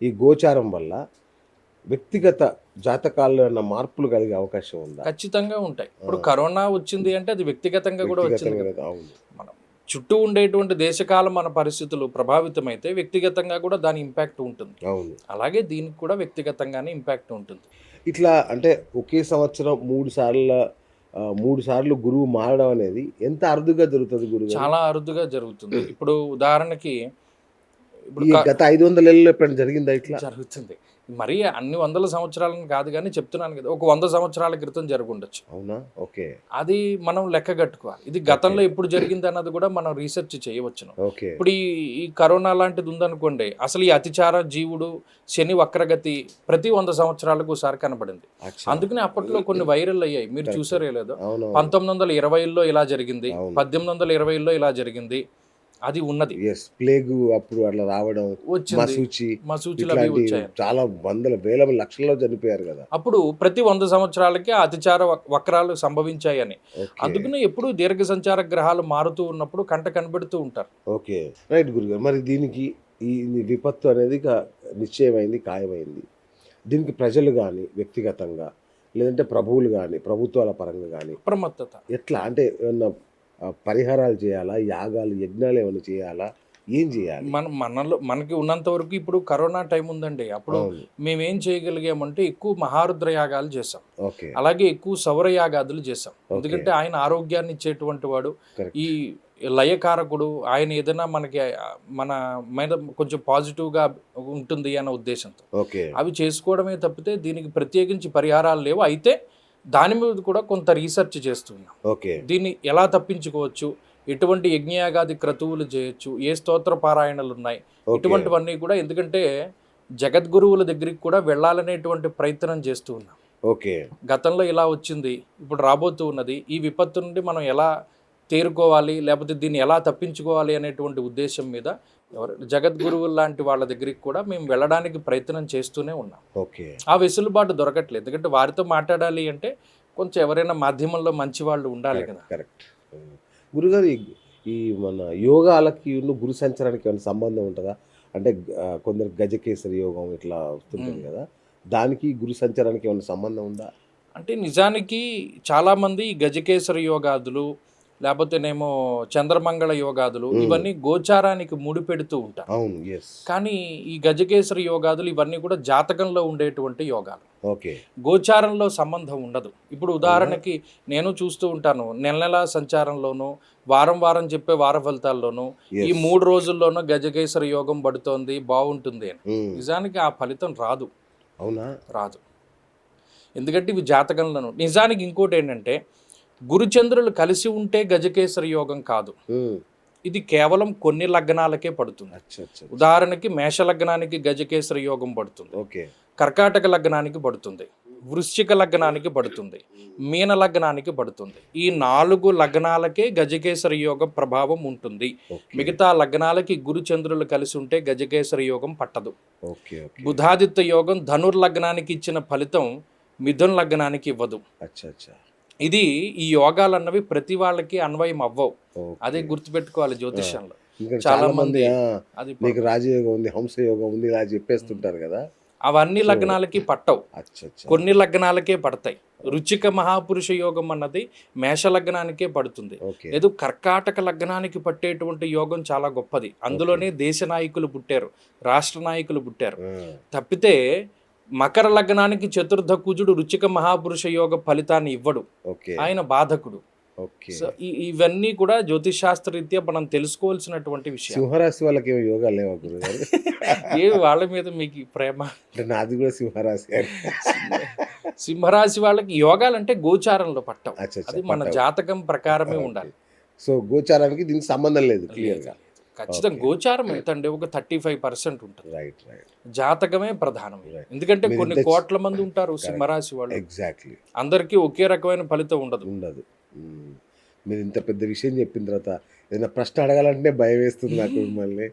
ఈ గోచారం వల్ల వ్యక్తిగత జాతకాల్లో ఏమైనా మార్పులు కలిగే అవకాశం ఉందా? ఖచ్చితంగా ఉంటాయి. ఇప్పుడు. కరోనా వచ్చింది అంటే అది వ్యక్తిగతంగా కూడా వచ్చింది మనం చుట్టూ ఉండేటువంటి దేశకాల మన పరిస్థితులు ప్రభావితమైతే వ్యక్తిగతంగా కూడా దాని ఇంపాక్ట్ ఉంటుంది. అవును. అలాగే దీనికి కూడా వ్యక్తిగతంగానే ఇంపాక్ట్ ఉంటుంది. ఇట్లా అంటే ఒకే సంవత్సరం మూడు సార్లు మూడు సార్లు గురువు మారడం అనేది ఎంత అరుదుగా జరుగుతుంది గురువు గారు? చాలా అరుదుగా జరుగుతుంది. ఇప్పుడు ఉదాహరణకి ఇప్పుడు గత ఐదు వందల ఏళ్ళలో ఎప్పుడైనా జరిగిందా ఇట్లా? జరుగుతుంది. మరీ అన్ని వందల సంవత్సరాలను కాదు కానీ చెప్తున్నాను కదా ఒక వంద సంవత్సరాల క్రితం జరుగుండొచ్చు. అవునా? ఓకే. అది మనం లెక్క కట్టుకోవాలి. ఇది గతంలో ఎప్పుడు జరిగింది అన్నది కూడా మనం రీసెర్చ్ చేయవచ్చును. ఇప్పుడు ఈ కరోనా లాంటిది ఉందనుకోండి అసలు ఈ అతిచార జీవుడు శని వక్రగతి ప్రతి వంద సంవత్సరాలకు ఒకసారి కనబడింది. అందుకని అప్పట్లో కొన్ని వైరల్ అయ్యాయి. మీరు చూసారో లేదో? పంతొమ్మిది వందల ఇరవైలో ఇలా జరిగింది. పద్దెనిమిది వందల ఇరవైలో ఇలా జరిగింది. అది ఉన్నది. ఎస్ ప్లేగ్ అప్పుడు అట్లా రావడం మసూచి ఇట్లాంటి చాలా వందల వేల లక్షల్లో చనిపోయారు కదా. అప్పుడు ప్రతి వంద సంవత్సరాలకి అతిచార వక్- వక్రాలు సంభవించాయని. అందుకనే ఎప్పుడు దీర్ఘ సంచార గ్రహాలు మారుతూ ఉన్నప్పుడు కంట కనబడుతూ ఉంటారు. ఓకే రైట్ గురుగారు. మరి దీనికి ఈ విపత్తు అనేది నిశ్చయమైంది ఖాయమైంది. దీనికి ప్రజలు కానీ వ్యక్తిగతంగా లేదంటే ప్రభువులు కానీ ప్రభుత్వాల పరంగా కానీ అప్రమత్తత. ఎట్లా? అంటే ఏమన్నా పరిహారాలు చేయాలా? యాగాలు యజ్ఞాలు ఏమైనా చేయాలా? ఏం చేయాలి? మన మనలో మనకి ఉన్నంత వరకు ఇప్పుడు కరోనా టైం ఉందండి. అప్పుడు మేమేం చేయగలిగామంటే ఎక్కువ మహారుద్ర యాగాలు చేసాం అలాగే ఎక్కువ సౌర యాగాదులు చేసాం ఎందుకంటే ఆయన ఆరోగ్యాన్ని ఇచ్చేటువంటి వాడు. ఈ లయకారకుడు ఆయన ఏదైనా మనకి మన మీద కొంచెం పాజిటివ్గా ఉంటుంది అన్న ఉద్దేశంతో. ఓకే. అవి చేసుకోవడమే తప్పితే దీనికి ప్రత్యేకించి పరిహారాలు లేవు. అయితే దాని మీద కూడా కొంత రీసెర్చ్ చేస్తున్నాం ఓకే. దీన్ని ఎలా తప్పించుకోవచ్చు? ఎటువంటి యజ్ఞయాగాది క్రతువులు చేయొచ్చు? ఏ స్తోత్ర పారాయణలు ఉన్నాయి. ఇటువంటివన్నీ కూడా ఎందుకంటే జగద్గురువుల దగ్గరికి కూడా వెళ్ళాలనేటువంటి ప్రయత్నం చేస్తూ ఉన్నాం. ఓకే. గతంలో ఇలా వచ్చింది ఇప్పుడు రాబోతూ ఉన్నది. ఈ విపత్తు నుండి మనం ఎలా తేరుకోవాలి? లేకపోతే దీన్ని ఎలా తప్పించుకోవాలి అనేటువంటి ఉద్దేశం మీద ఎవరు? జగద్గురువులు లాంటి వాళ్ళ దగ్గరికి కూడా మేము వెళ్ళడానికి ప్రయత్నం చేస్తూనే ఉన్నాం. ఓకే. ఆ వెసులుబాటు దొరకట్లేదు. ఎందుకంటే వారితో మాట్లాడాలి అంటే కొంచెం ఎవరైనా మాధ్యమంలో మంచి వాళ్ళు ఉండాలి కదా. కరెక్ట్. గురుగారు ఈ- మన యోగాలకి గురు సంచారానికి ఏమైనా సంబంధం ఉంటుందా? అంటే కొందరు గజకేసరి యోగం ఇట్లా వస్తుంటుంది. కదా. దానికి గురు సంచారానికి ఏమైనా సంబంధం ఉందా? అంటే నిజానికి చాలామంది గజకేసరి యోగాదులు లేకపోతేనేమో చంద్రమంగళ యోగాదులు. ఇవన్నీ గోచారానికి ముడిపెడుతూ ఉంటారు కానీ ఈ గజకేసరి యోగాదులు ఇవన్నీ కూడా జాతకంలో ఉండేటువంటి యోగాలు. గోచారంలో సంబంధం ఉండదు. ఇప్పుడు ఉదాహరణకి నేను చూస్తూ ఉంటాను నెల నెల సంచారంలోనూ వారం వారం చెప్పే వార ఫలితాల్లోనూ ఈ. మూడు రోజుల్లోనూ గజకేసరి యోగం పడుతోంది బాగుంటుంది అని. నిజానికి ఆ ఫలితం రాదు. అవునా? రాదు. ఎందుకంటే ఇవి జాతకంలోను. నిజానికి ఇంకోటి ఏంటంటే గురుచంద్రులు కలిసి ఉంటే గజకేసరి యోగం కాదు. ఇది కేవలం కొన్ని లగ్నాలకే పడుతుంది. ఉదాహరణకి మేష లగ్నానికి గజకేసరి యోగం పడుతుంది. ఓకే. కర్కాటక లగ్నానికి పడుతుంది. వృశ్చిక లగ్నానికి పడుతుంది. మీన లగ్నానికి పడుతుంది. ఈ నాలుగు లగ్నాలకే గజకేసరి యోగం ప్రభావం ఉంటుంది. మిగతా లగ్నాలకి గురుచంద్రులు కలిసి ఉంటే గజకేసరి యోగం పట్టదు. బుధాదిత్య యోగం ధనుర్ లగ్నానికి ఇచ్చిన ఫలితం మిథున్ లగ్నానికి ఇవ్వదు. అచ్చా అచ్చా. ఇది ఈ యోగాలు అన్నవి ప్రతి వాళ్ళకి అన్వయం అవ్వవు. అదే గుర్తుపెట్టుకోవాలి జ్యోతిష్యంలో. చాలా మంది అది నీకు రాజయోగం ఉంది హంస యోగం ఉంది ఇలా చెప్పేస్తుంటారు కదా. అవన్నీ లగ్నాలకి పట్టవు. కొన్ని లగ్నాలకే పడతాయి. రుచిక మహాపురుష యోగం అన్నది మేష లగ్నానికే పడుతుంది. లేదు కర్కాటక లగ్నానికి పట్టేటువంటి యోగం చాలా గొప్పది. అందులోనే దేశ నాయకులు పుట్టారు రాష్ట్ర నాయకులు పుట్టారు. తప్పితే మకర లగ్నానికి చతుర్థ కుజుడు రుచిక మహాపురుష యోగ ఫలితాన్ని ఇవ్వడు. ఆయన బాధకుడు. ఇవన్నీ కూడా జ్యోతిష్ శాస్త్ర రీత్యా మనం తెలుసుకోవాల్సినటువంటి విషయం సింహరాశి వాళ్ళకి ఏమో యోగా లేవా గురుగారు? ఏ వాళ్ళ మీద మీకు ప్రేమ? నాది కూడా సింహరాశి సింహరాశి వాళ్ళకి యోగాలు అంటే గోచారంలో పట్టం అది మన. జాతకం ప్రకారమే. ఉండాలి. సో గోచారానికి దీనికి సంబంధం లేదు క్లియర్గా ఖచ్చితంగా. గోచారం ఎంత అండి ఒక థర్టీ ఫైవ్ పర్సెంట్ ఉంటుంది. రైట్ రైట్ జాతకమే ప్రధానం. ఎందుకంటే కొన్ని కోట్ల మంది ఉంటారు. సింహరాశి వాళ్ళు. ఎగ్జాక్ట్లీ అందరికీ ఒకే రకమైన ఫలితం ఉండదు. ఉండదు. మీరు ఇంత పెద్ద విషయం చెప్పిన తర్వాత ఏదైనా ప్రశ్న అడగాలంటే భయం వేస్తుంది నాకు మిమ్మల్ని.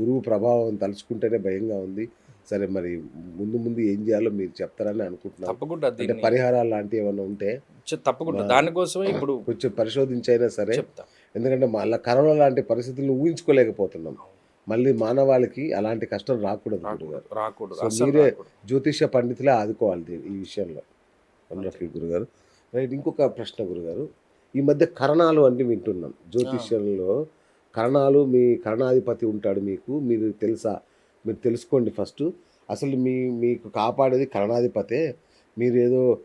గురువు ప్రభావం తలుచుకుంటేనే భయంగా ఉంది. సరే మరి ముందు ముందు ఏం చేయాలో మీరు చెప్తారని అనుకుంటున్నాను తప్పకుండా అంటే పరిహారాలు లాంటివి ఏమైనా ఉంటే తప్పకుండా. దానికోసమే ఇప్పుడు కొంచెం పరిశోధించైనా సరే చెప్తాం. ఎందుకంటే మళ్ళీ కరోనా లాంటి పరిస్థితులను ఊహించుకోలేకపోతున్నాం. మళ్ళీ మానవాళికి అలాంటి కష్టం రాకూడదు రాకూడదు మీరే. జ్యోతిష పండితులే ఆదుకోవాలి ఈ విషయంలో. వండర్ఫుల్ గురుగారు. రైట్ ఇంకొక ప్రశ్న గురుగారు. ఈ మధ్య కరణాలు అన్ని వింటున్నాం. జ్యోతిష్యంలో కరణాలు మీ కరణాధిపతి ఉంటాడు మీకు. మీరు తెలుసా? మీరు తెలుసుకోండి ఫస్ట్. అసలు మీ మీకు కాపాడేది కరణాధిపతే. మీరు ఏదో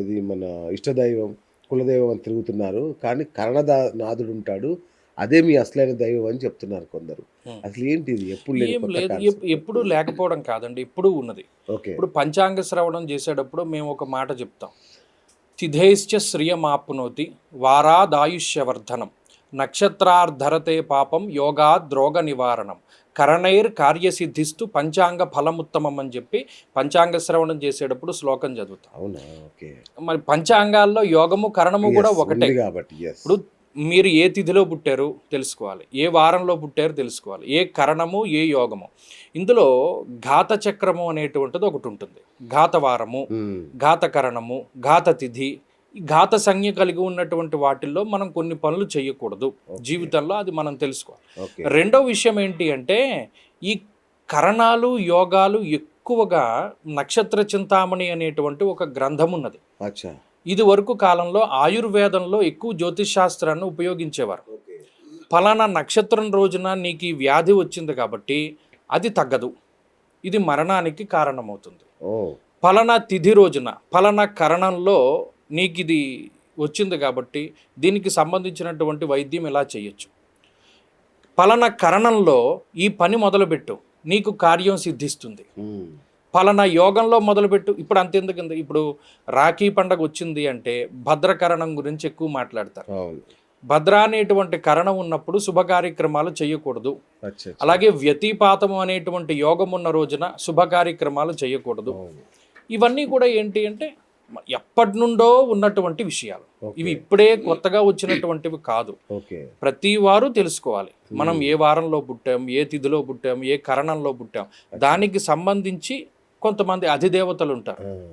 ఇది మన ఇష్టదైవం కులదైవం తిరుగుతున్నారు. కానీ కరణదా నాథుడు ఉంటాడు అదే మీ అసలైన దైవం అని చెప్తున్నారు కొందరు. అసలు ఏంటి ఇది? ఎప్పుడు లేదు. ఎప్పుడు లేకపోవడం కాదండి. ఎప్పుడు ఉన్నది. ఇప్పుడు పంచాంగ శ్రవణం చేసేటప్పుడు మేము ఒక మాట చెప్తాం. తిథేశ్చ శ్రియమాప్నోతి వారాదాయుష్యవర్ధనం. నక్షత్రార్ధరతే పాపం యోగా ద్రోగ నివారణం కరణైర్ కార్యసిద్ధిస్తు పంచాంగ ఫలముత్తమం అని చెప్పి పంచాంగ శ్రవణం చేసేటప్పుడు శ్లోకం చదువుతాం. అవునా? ఓకే. మరి పంచాంగాల్లో యోగము కరణము కూడా ఒకటే. కాబట్టి ఇప్పుడు మీరు ఏ తిథిలో పుట్టారు తెలుసుకోవాలి. ఏ వారంలో పుట్టారు తెలుసుకోవాలి. ఏ కరణము ఏ యోగము. ఇందులో ఘాత చక్రము అనేటువంటిది ఒకటి ఉంటుంది. ఘాత వారము ఘాత కరణము ఘాత తిథి ఘాత సంజ్ఞ కలిగి ఉన్నటువంటి వాటిల్లో మనం కొన్ని పనులు చేయకూడదు. జీవితంలో అది మనం తెలుసుకోవాలి. రెండో విషయం ఏంటి అంటే ఈ కరణాలు యోగాలు ఎక్కువగా నక్షత్ర చింతామణి అనేటువంటి ఒక గ్రంథం ఉన్నది. ఇది వరకు కాలంలో ఆయుర్వేదంలో ఎక్కువ జ్యోతిష్ శాస్త్రాన్ని ఉపయోగించేవారు ఫలానా నక్షత్రం రోజున నీకు ఈ వ్యాధి వచ్చింది కాబట్టి అది తగ్గదు. ఇది మరణానికి కారణమవుతుంది. ఫలానా తిథి రోజున ఫలానా కరణంలో నీకు ఇది వచ్చింది కాబట్టి దీనికి సంబంధించినటువంటి వైద్యం ఇలా చేయొచ్చు. ఫలానా కరణంలో ఈ పని మొదలుపెట్టు నీకు కార్యం సిద్ధిస్తుంది. ఫలానా యోగంలో మొదలుపెట్టు ఇప్పుడు అంతెందుకు ఇప్పుడు రాఖీ పండగ వచ్చింది అంటే భద్రకరణం గురించి ఎక్కువ మాట్లాడతారు. భద్ర అనేటువంటి కరణం ఉన్నప్పుడు శుభ కార్యక్రమాలు చేయకూడదు. అలాగే వ్యతిపాతము అనేటువంటి యోగం ఉన్న రోజున శుభ కార్యక్రమాలు చేయకూడదు. ఇవన్నీ కూడా ఏంటి అంటే ఎప్పటి నుండో ఉన్నటువంటి విషయాలు. ఇవి ఇప్పుడే కొత్తగా వచ్చినటువంటివి కాదు. ప్రతి వారు తెలుసుకోవాలి. మనం ఏ వారంలో పుట్టాం ఏ తిథిలో పుట్టాం ఏ కరణంలో పుట్టాం దానికి సంబంధించి కొంతమంది అధిదేవతలు ఉంటారు.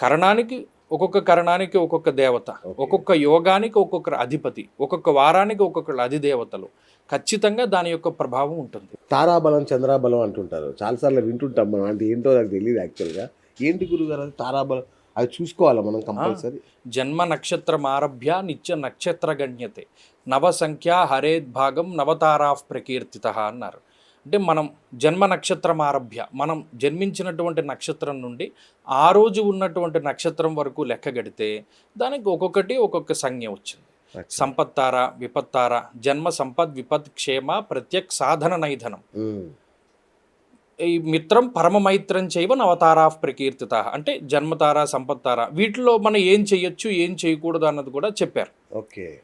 కరణానికి ఒక్కొక్క కరణానికి ఒక్కొక్క దేవత. ఒక్కొక్క యోగానికి ఒక్కొక్కరు అధిపతి ఒక్కొక్క వారానికి ఒక్కొక్కరు అధిదేవతలు. ఖచ్చితంగా దాని యొక్క ప్రభావం ఉంటుంది. తారాబలం చంద్రాబలం అంటుంటారు. చాలాసార్లు వింటుంటాం మనం. అంటే ఏంటో నాకు తెలియదు యాక్చువల్గా. ఏంటి గురుగారు? తారాబలం అది చూసుకోవాలా మనం కంపల్సరీ? జన్మ నక్షత్రం ఆరభ్య నిత్య నక్షత్ర గణ్యతే. నవ సంఖ్య హరేద్ భాగం నవతారా ప్రకీర్తిత అన్నారు. అంటే మనం జన్మ నక్షత్రం ఆరభ్య మనం జన్మించినటువంటి నక్షత్రం నుండి ఆ రోజు ఉన్నటువంటి నక్షత్రం వరకు లెక్క గడితే దానికి ఒక్కొక్కటి ఒక్కొక్క సంజ్ఞ వచ్చింది. సంపత్తార విపత్తార జన్మ సంపద్ విపత్ క్షేమ ప్రత్యక్ సాధన నైధనం. ఈ మిత్రం పరమ మైత్రం చేయవ నవతారా ప్రకీర్తిత. అంటే జన్మతార సంపత్తార వీటిలో మనం ఏం చేయొచ్చు ఏం చేయకూడదు అన్నది కూడా చెప్పారు. ఓకే.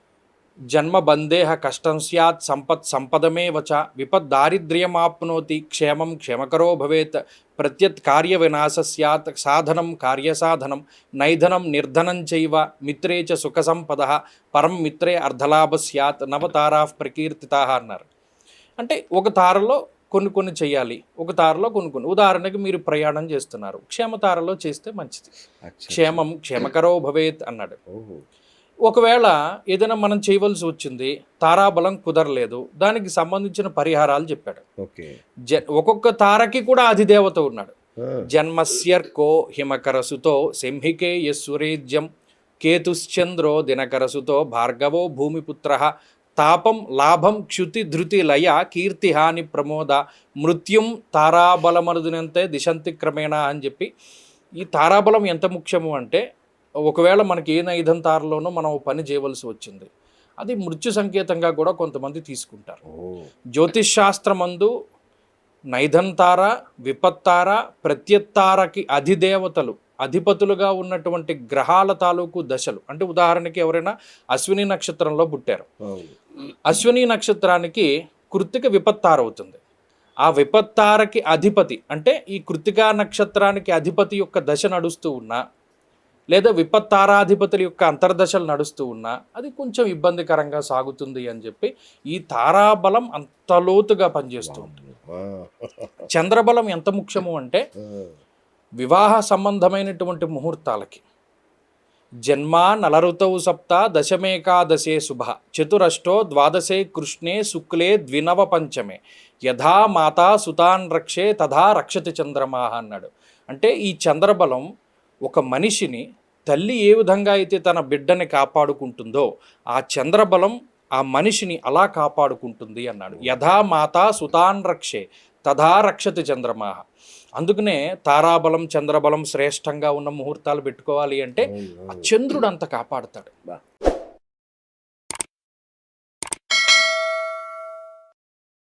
జన్మ బందేహ కష్టం స్యాత్ సంపత్ సంపదమే వచ విపద్ దారిద్ర్యమాప్నోతి క్షేమం క్షేమకరో భవేత్ ప్రత్యత్ కార్య వినాశ స్యాత్ సాధనం కార్యసాధనం నైధనం నిర్ధనం చైవ మిత్రే చ సుఖ సంపద పరం మిత్రే అర్ధలాభ స్యాత్ నవతారా ప్రకీర్తితా అన్నారు. అంటే ఒక తారలో కొన్ని కొన్ని చేయాలి. ఒక తారలో కొన్ని కొన్ని. ఉదాహరణకి మీరు ప్రయాణం చేస్తున్నారు. క్షేమతారలో చేస్తే మంచిది. క్షేమం క్షేమకరో భవేత్ అన్నాడు. ఒకవేళ ఏదైనా మనం చేయవలసి వచ్చింది తారాబలం కుదరలేదు దానికి సంబంధించిన పరిహారాలు చెప్పాడు. జ ఒక్కొక్క తారకి కూడా అధిదేవత ఉన్నాడు. జన్మస్యర్కో హిమకరసుతో సింహికే యస్సురేజ్యం కేతుశ్చంద్రో దినకరసుతో భార్గవో భూమిపుత్ర తాపం లాభం క్షుతి ధృతి లయ కీర్తి హాని ప్రమోద మృత్యుం తారాబలమరుదినంతే దిశంతి క్రమేణ అని చెప్పి ఈ తారాబలం ఎంత ముఖ్యము అంటే ఒకవేళ మనకి ఏ నైధం తారలోనో మనం పని చేయవలసి వచ్చింది. అది మృత్యు సంకేతంగా కూడా కొంతమంది తీసుకుంటారు. జ్యోతిష్ శాస్త్రమందు నైధంతార విపత్తార ప్రత్యత్తారకి అధిదేవతలు అధిపతులుగా ఉన్నటువంటి గ్రహాల తాలూకు దశలు. అంటే ఉదాహరణకి ఎవరైనా అశ్విని నక్షత్రంలో పుట్టారు. అశ్విని నక్షత్రానికి కృత్తిక విపత్తార అవుతుంది. ఆ విపత్తారకి అధిపతి అంటే ఈ కృత్తికా నక్షత్రానికి అధిపతి యొక్క దశ నడుస్తూ ఉన్నా లేదా విపత్తారాధిపతుల యొక్క అంతర్దశలు నడుస్తూ ఉన్నా అది కొంచెం ఇబ్బందికరంగా సాగుతుంది అని చెప్పి ఈ తారాబలం అంత లోతుగా పనిచేస్తూ ఉంటుంది. చంద్రబలం ఎంత ముఖ్యము అంటే వివాహ సంబంధమైనటువంటి ముహూర్తాలకి. జన్మ నలరుతౌ సప్త దశమేకాదశే శుభ. చతురష్టో ద్వాదశే కృష్ణే శుక్లే ద్వినవ పంచమే. యథా మాతా సుతాన్ రక్షే తథా రక్షతి చంద్రమాహ అన్నాడు. అంటే ఈ చంద్రబలం ఒక మనిషిని తల్లి ఏ విధంగా అయితే తన బిడ్డని కాపాడుకుంటుందో ఆ చంద్రబలం ఆ మనిషిని అలా కాపాడుకుంటుంది అన్నాడు. యథా మాతా సుతాన్ రక్షే తథా రక్షతి చంద్రమాహ అందుకనే తారాబలం చంద్రబలం శ్రేష్టంగా ఉన్న ముహూర్తాలు పెట్టుకోవాలి అంటే ఆ చంద్రుడు అంత కాపాడుతాడు.